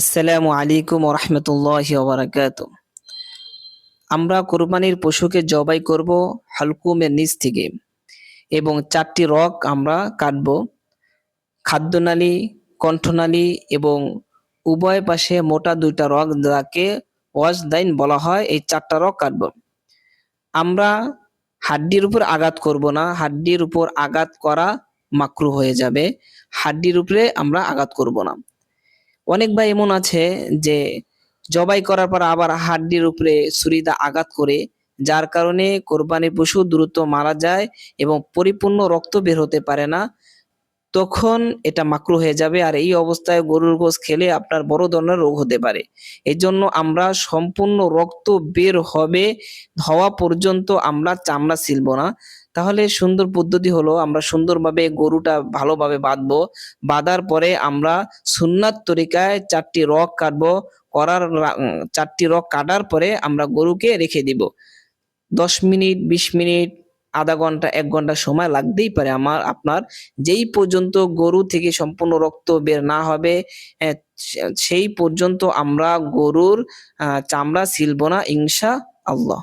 আসসালামু আলাইকুম রহমতুল্লাহ ওবরাকাত আমরা কোরবানির পশুকে জবাই করব হালকুমের নিচ থেকে এবং চারটি রক আমরা কাটব, খাদ্যনালী, কণ্ঠনালী এবং উভয় পাশে মোটা দুইটা রক যাকে ওয়াজদাইন বলা হয়, এই চারটা রক কাটব। আমরা হাড্ডির উপর আঘাত করব না, হাড্ডির উপর আঘাত করা মাকরু হয়ে যাবে, হাড্ডির উপরে আমরা আঘাত করব না। অনেক ভাই এমন আছে যে জবাই করার পর আবার হাড্ডির উপরে ছুরিদা আঘাত করে, যার কারণে কোরবানি পশু দ্রুত মারা যায় এবং পরিপূর্ণ রক্ত বের হতে পারে না। তখন এটা মাকরু হয়ে যাবে আর এই অবস্থায় গরুর গোস খেলে আপনার বড় ধরনের রোগ হতে পারে। এই জন্য আমরা সম্পূর্ণ রক্ত বের হবে, হওয়া পর্যন্ত আমরা চামড়া ছিলব না। তাহলে সুন্দর পদ্ধতি হলো আমরা সুন্দরভাবে গরুটা ভালোভাবে বাঁধবো। বাঁধার পরে আমরা সুন্নাত তরিকায় চারটি রক কাটবো। করার চারটি রক কাটার পরে আমরা গরুকে রেখে দিব। দশ মিনিট, বিশ মিনিট আধা ঘণ্টা, এক ঘণ্টা সময় লাগতেই পারে। আমার, আপনার যেই পর্যন্ত গরু থেকে সম্পূর্ণ রক্ত বের না হবে সেই পর্যন্ত আমরা গরুর চামড়া ছিলব না ইংসা আল্লাহ